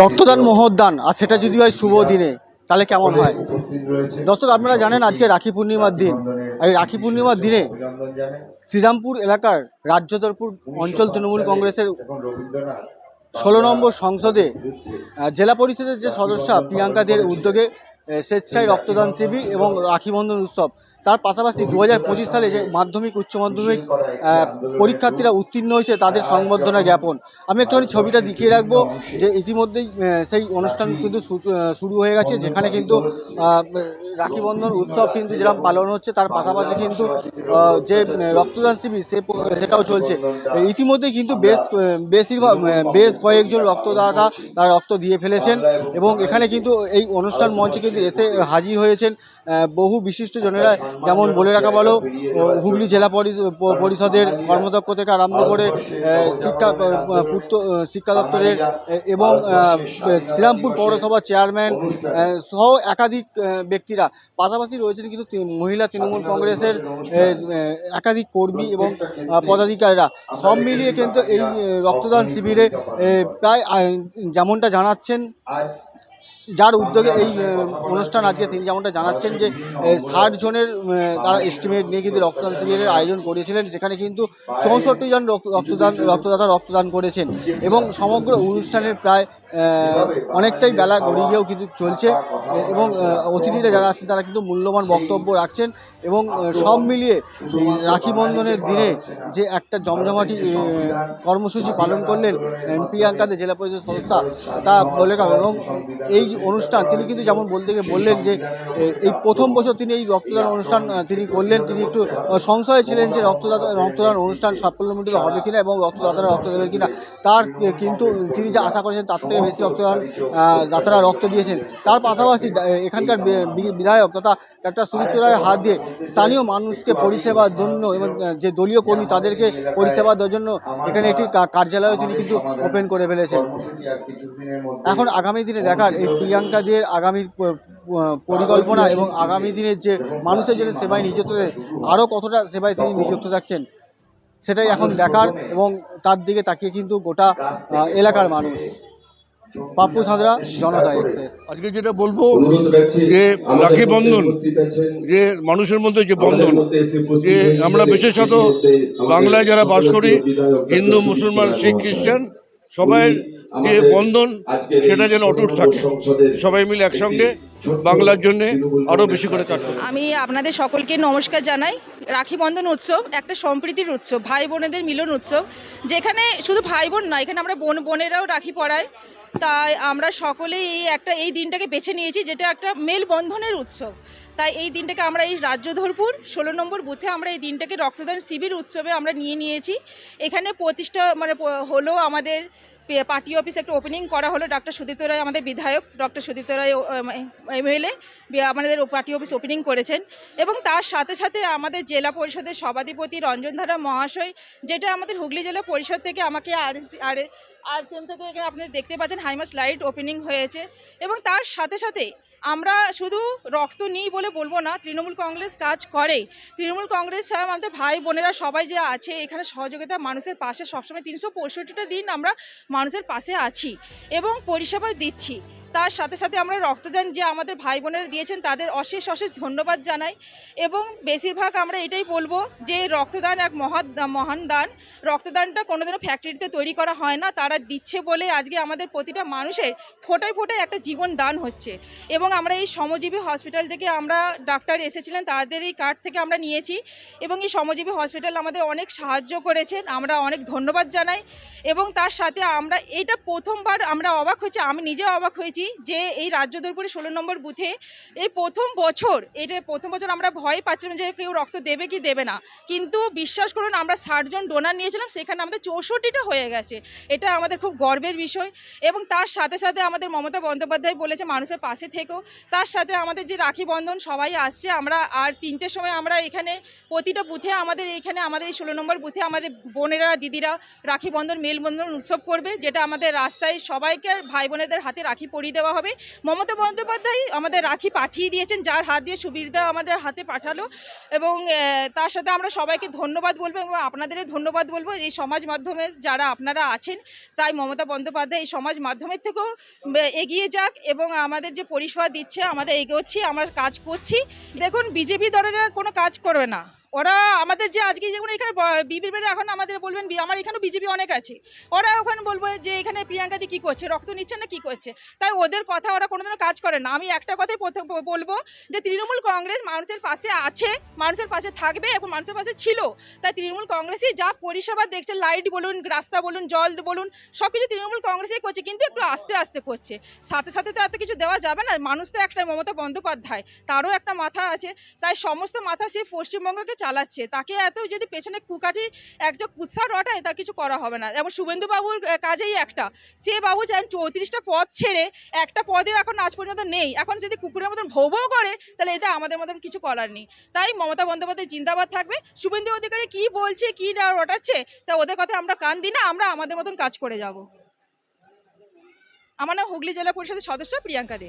রক্তদান মহোদ্যান আর সেটা যদি হয় শুভ দিনে তাহলে কেমন হয়? দর্শক আপনারা জানেন আজকে রাখি পূর্ণিমার দিন। আর এই রাখি পূর্ণিমার দিনে শ্রীরামপুর এলাকার রাজ্যদরপুর অঞ্চল তৃণমূল কংগ্রেসের ষোলো নম্বর সংসদে জেলা পরিষদের যে সদস্য প্রিয়াঙ্কাদের উদ্যোগে স্বেচ্ছায় রক্তদান শিবির এবং রাখি বন্ধন উৎসব। তার পাশাপাশি দু পঁচিশ সালে যে মাধ্যমিক, উচ্চ মাধ্যমিক পরীক্ষার্থীরা উত্তীর্ণ হয়েছে তাদের সংবর্ধনা জ্ঞাপন। আমি একটুখানি ছবিটা দেখিয়ে রাখব যে ইতিমধ্যেই সেই অনুষ্ঠান কিন্তু শুরু হয়ে গেছে, যেখানে কিন্তু রাখি বন্ধন উৎসব কিন্তু যেরকম পালন হচ্ছে তার পাশাপাশি কিন্তু যে রক্তদান শিবির সে সেটাও চলছে। ইতিমধ্যে কিন্তু বেশ বেশিরভাগ বেশ কয়েকজন রক্তদাতা তারা রক্ত দিয়ে ফেলেছেন এবং এখানে কিন্তু এই অনুষ্ঠান মঞ্চে কিন্তু এসে হাজির হয়েছেন বহু বিশিষ্ট জনেরা। যেমন বলে রাখা আহ, হুগলি জেলা পরিষদের কর্মদক্ষ থেকে আরম্ভ করে শিক্ষা পূর্ত শিক্ষা দপ্তরের এবং শ্রীরামপুর পৌরসভার চেয়ারম্যান সহ একাধিক আহ, ব্যক্তিরা পাশাপাশি রয়েছেন কিন্তু মহিলা তৃণমূল কংগ্রেসের একাধিক কর্মী এবং পদাধিকারীরা। সব মিলিয়ে কিন্তু এই রক্তদান শিবিরে প্রায় যেমনটা জানাচ্ছেন যার উদ্যোগে এই অনুষ্ঠান আজকে তিনি যেমনটা জানাচ্ছেন যে ষাট জনের তারা এস্টিমেট নিয়ে কিন্তু রক্তদান শিবিরের আয়োজন করেছিলেন সেখানে কিন্তু চৌষট্টি জন রক্ত- রক্তদান, রক্তদাতা রক্তদান করেছেন এবং সমগ্র অনুষ্ঠানের প্রায় অনেকটাই বেলা গড়িয়ে গিয়েও কিন্তু চলছে এবং অতিথিরা যারা আছেন তারা কিন্তু মূল্যবান বক্তব্য রাখছেন এবং সব মিলিয়ে রাখি বন্ধনের দিনে যে একটা জমজমাটি কর্মসূচি পালন করলেন প্রিয়াঙ্কাদের জেলা পরিষদ সংস্থা তা বলে এবং এই অনুষ্ঠান, তিনি কিন্তু যেমন বলতে গিয়ে বললেন যে এই প্রথম বছর তিনি এই রক্তদান অনুষ্ঠান তিনি করলেন, তিনি একটু সংশয়ে ছিলেন যে রক্তদাতা, রক্তদান অনুষ্ঠান সাফল্যমণ্ডিত হবে কিনা এবং রক্তদাতারা রক্ত দেবেন কিনা। তার কিন্তু তিনি যে আশা করেছেন তার থেকে বেশি রক্তদান দাতারা রক্ত দিয়েছেন। তার পাশাপাশি এখানকার বিধায়ক তথা ডাক্তার সুদীপ্ত রায়ের হাত দিয়ে স্থানীয় মানুষকে পরিষেবার জন্য এবং যে দলীয় কর্মী তাদেরকে পরিষেবা দেওয়ার জন্য এখানে একটি কার্যালয় তিনি কিন্তু ওপেন করে ফেলেছেন। এখন আগামী দিনে দেখার এই প্রিয়াঙ্কাদের আগামী প- প- পরিকল্পনা এবং আগামী দিনের যে মানুষের জন্য সেবায় নিযুক্ত আরও কতটা সেবায় তিনি নিযুক্ত থাকছেন সেটাই এখন দেখার এবং তার দিকে তাকিয়ে কিন্তু গোটা এলাকার মানুষ। পাপ্পু সাঁতরা জনতা এক্সপ্রেস। আজকে যেটা বলব যে রাখি বন্ধন যে মানুষের মধ্যে যে বন্ধন যে আমরা বিশেষত বাংলায় যারা বাস করি হিন্দু মুসলমান শিখ খ্রিস্টান সবাই যে বন্ধন সেটা যেন অটুট থাকে। সবাই মিলে একসঙ্গে বাংলার জন্য আরও বেশি করে কাজ করে আমি আপনাদের সকলকে নমস্কার জানাই। রাখি বন্ধন উৎসব একটা সম্প্রীতির উৎসব, ভাই বোনেদের মিলন উৎসব, যেখানে শুধু ভাই বোন না এখানে আমরা বোন, বোনেরাও রাখি পড়াই তাই আমরা সকলেই এই একটা, এই দিনটাকে বেছে নিয়েছি, যেটা একটা মেল বন্ধনের উৎসব। তাই এই দিনটাকে আমরা এই রাজ্যধরপুর ষোলো নম্বর বুথে আমরা এই দিনটাকে রক্তদান শিবির উৎসবে আমরা নিয়ে নিয়েছি। এখানে প্রতিষ্ঠা মানে হলো আমাদের পার্টি অফিস একটা ওপেনিং করা হলো ডক্টর সুদীপ্ত রায়, আমাদের বিধায়ক ডক্টর সুদীপ্ত রায় এমএলএ আমাদের পার্টি অফিস ওপেনিং করেছেন। এবং তার সাথে সাথে আমাদের জেলা পরিষদের সভাধিপতি রঞ্জনধারা মহাশয়, যেটা আমাদের হুগলি জেলা পরিষদ থেকে আমাকে আর আর সেম থেকে এখানে আপনি দেখতে পাচ্ছেন হাইমাস লাইট ওপেনিং হয়েছে এবং তার সাথে সাথে আমরা শুধু রক্ত নিই বলে বলব না, তৃণমূল কংগ্রেস কাজ করে। তৃণমূল কংগ্রেস ছাড়া আমাদের ভাই বোনেরা সবাই যে আছে, এখানে সহযোগিতা মানুষের পাশে সবসময় তিনশো পঁয়ষট্টিটা দিন আমরা মানুষের পাশে আছি এবং পরিষেবা দিচ্ছি। তার সাথে সাথে আমরা রক্তদান যে আমাদের ভাই বোনেরা দিয়েছেন, তাদের অশেষ অশেষ ধন্যবাদ জানাই। এবং বেশিরভাগ আমরা এটাই বলব যে রক্তদান এক মহা মহান দান। রক্তদানটা কোনোদিনও ফ্যাক্টরিতে তৈরি করা হয় না, তারা দিচ্ছে বলে আজকে আমাদের প্রতিটা মানুষের ফোটায় ফোটায় একটা জীবন দান হচ্ছে। এবং আমরা এই শ্রমজীবী হসপিটাল থেকে আমরা ডাক্তার এসেছিলেন তাদের এই কার্ড থেকে আমরা নিয়েছি। এবং এই শ্রমজীবী হসপিটাল আমাদের অনেক সাহায্য করেছেন, আমরা অনেক ধন্যবাদ জানাই। এবং তার সাথে আমরা, এইটা প্রথমবার আমরা অবাক হয়েছি, আমি নিজেও অবাক হয়েছি যে এই রাজ্য দরপুরে ষোলো নম্বর বুথে এই প্রথম বছর এটা প্রথম বছর আমরা ভয় পাচ্ছিলাম যে কেউ রক্ত দেবে কি দেবে না। কিন্তু বিশ্বাস করুন, আমরা ষাটজন ডোনার নিয়েছিলাম, সেখানে আমাদের চৌষট্টিটা হয়ে গেছে। এটা আমাদের খুব গর্বের বিষয়। এবং তার সাথে সাথে আমাদের মমতা বন্দ্যোপাধ্যায় বলেছে, মানুষের পাশে থেকেও তার সাথে আমাদের যে রাখি বন্ধন সবাই আসছে, আমরা আর তিনটের সময় আমরা এখানে প্রতিটা বুথে আমাদের এইখানে আমাদের এই ষোলো নম্বর বুথে আমাদের বোনেরা, দিদিরা রাখি বন্ধন, মেলবন্ধন উৎসব করবে, যেটা আমাদের রাস্তায় সবাইকে ভাই বোনেদের হাতে রাখি পরিয়ে দেওয়া হবে। মমতা বন্দ্যোপাধ্যায় আমাদের রাখি পাঠিয়ে দিয়েছেন, যার হাত দিয়ে সুবিধা আমাদের হাতে পাঠালো এবং তার সাথে আমরা সবাইকে ধন্যবাদ বলব এবং আপনাদেরও ধন্যবাদ বলব। এই সমাজ মাধ্যমে যারা আপনারা আছেন, তাই মমতা বন্দ্যোপাধ্যায় এই সমাজ মাধ্যমের থেকেও এগিয়ে যাক এবং আমাদের যে পরিষেবা দিচ্ছে, আমরা এগোচ্ছি, আমরা কাজ করছি। দেখুন, বিজেপি দলেরা কোনো কাজ করবে না। ওরা আমাদের যে আজকে যেমন এখানে বিবির এখন আমাদের বলবেন আমার এখানেও বিজেপি অনেক আছে। ওরা ওখানে বলব যে এখানে প্রিয়াঙ্কাদি কী করছে, রক্ত নিচ্ছে না কী করছে? তাই ওদের কথা ওরা কোনোদিনও কাজ করে না। আমি একটা কথাই বলব যে তৃণমূল কংগ্রেস মানুষের পাশে আছে, মানুষের পাশে থাকবে, এখন মানুষের পাশে ছিল। তাই তৃণমূল কংগ্রেসই যা পরিষেবা দেখছে, লাইট বলুন, রাস্তা বলুন, জল বলুন সব কিছু তৃণমূল কংগ্রেসই করছে, কিন্তু একটু আস্তে আস্তে করছে। সাথে সাথে তো এত কিছু দেওয়া যাবে না। মানুষ তো একটা মমতা বন্দ্যোপাধ্যায়, তারও একটা মাথা আছে। তাই সমস্ত মাথা সে পশ্চিমবঙ্গকে চালাচ্ছে, তাকে এত যদি পেছনে কুকাঠি একজন কুৎসা রটায় তা কিছু করা হবে না। এবং শুভেন্দুবাবুর কাজেই একটা। সে বাবু চান চৌত্রিশটা পদ ছেড়ে একটা পদেও এখন আজ পর্যন্ত নেই। এখন যদি কুকুরের মতন ভৌবও করে, তাহলে এটা আমাদের মতন কিছু করার নেই। তাই মমতা বন্দ্যোপাধ্যায় জিন্দাবাদ থাকবে। শুভেন্দু অধিকারী কি বলছে, কি রটাচ্ছে, তা ওদের কথা আমরা কান দিই না, আমরা আমাদের মতন কাজ করে যাব। আমার নাম হুগলি জেলা পরিষদের সদস্য প্রিয়াঙ্কা দে।